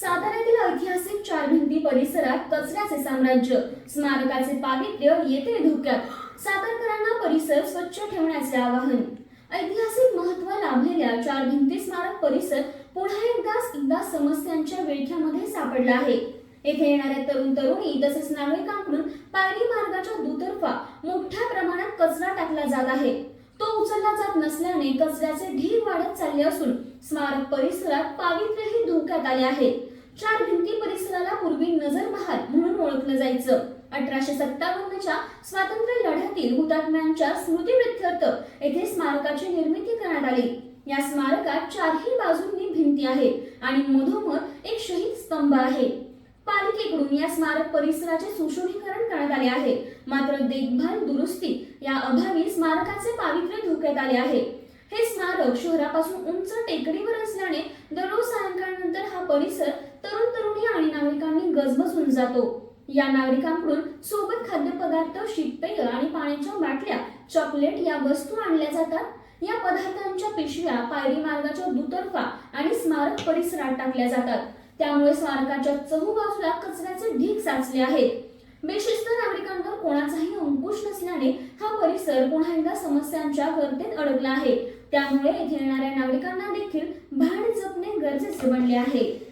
साताऱ्यातील ऐतिहासिक चारभिंती परिसरात कचऱ्याचे साम्राज्य स्मारकाचे पावित्र्य येते धोक्यात. सातारकरांना परिसर स्वच्छ ठेवण्याचे आवाहन. ऐतिहासिक महत्त्व लाभलेल्या चार भिंती स्मारक परिसर पुन्हा एकदा एकदा समस्यांच्या विळख्यामध्ये सापडला आहे. येथे येणाऱ्या तरुण तरुणी तसेच नागरिकांकडून पायरी मार्गाच्या दुतर्फा मोठ्या प्रमाणात कचरा टाकला जात आहे. तो उचलला जात नसल्याने कचऱ्याचे ढीग वाढत चालले असून स्मारक परिसरात पावित्र्यही धोक्यात आले आहे. चार भिंती परिसराला पूर्वी नजर महाल म्हणून ओळखलं जायचं. अठराशे सत्तावन्नच्या स्वातंत्र्य लढ्यातील हुतात्म्यांच्या स्मृतीप्रित्यर्थ येथे स्मारकाची निर्मिती करण्यात आली. या स्मारकात चारही बाजूंनी भिंती आहेत आणि मधोमध एक शहीद स्तंभ आहे. पालिकेकडून या स्मारक परिसराचे सुशोभीकरण करण्यात आले आहे. मात्र देखभाल दुरुस्ती या अभावी स्मारकाचे पावित्र्य धोक्यात आले आहे. हे स्मारक शहरापासून उंच टेकडीवर असल्याने दररोज सायंकाळनंतर हा परिसर तरुण तरुणी आणि नागरिकांनी गजबजून जातो. या नागरिकांकडून सोबत खाद्यपदार्थ शीतपेय आणि पाण्याच्या बाटल्या चॉकलेट या वस्तू आणल्या जातात. या पदार्थांच्या पिशव्या पायरी मार्गाच्या दुतर्फा आणि स्मारक परिसरात टाकल्या जातात. त्यामुळे स्मारकाच्या चहूबाजूला कचऱ्याचे ढीग साचले आहेत. बेशिस्त नागरिकांवर कोणाचाही अंकुश नसल्याने हा परिसर पुन्हा एकदा समस्यांच्या गर्दीत अडकला आहे. त्यामुळे येथे येणाऱ्या नागरिकांना देखील भाड जपणे गरजेचे बनले आहे.